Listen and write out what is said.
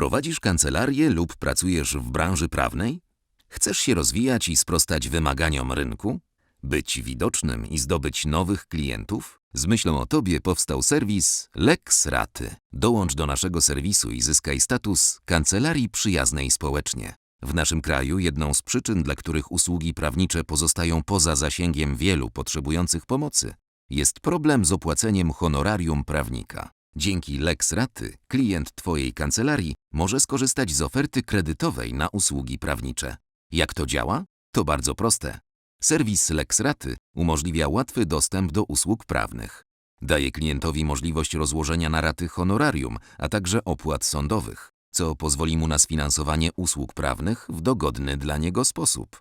Prowadzisz kancelarię lub pracujesz w branży prawnej? Chcesz się rozwijać i sprostać wymaganiom rynku? Być widocznym i zdobyć nowych klientów? Z myślą o Tobie powstał serwis Lex Raty. Dołącz do naszego serwisu i zyskaj status kancelarii przyjaznej społecznie. W naszym kraju jedną z przyczyn, dla których usługi prawnicze pozostają poza zasięgiem wielu potrzebujących pomocy, jest problem z opłaceniem honorarium prawnika. Dzięki Lex Raty klient Twojej kancelarii może skorzystać z oferty kredytowej na usługi prawnicze. Jak to działa? To bardzo proste. Serwis Lex Raty umożliwia łatwy dostęp do usług prawnych. Daje klientowi możliwość rozłożenia na raty honorarium, a także opłat sądowych, co pozwoli mu na sfinansowanie usług prawnych w dogodny dla niego sposób.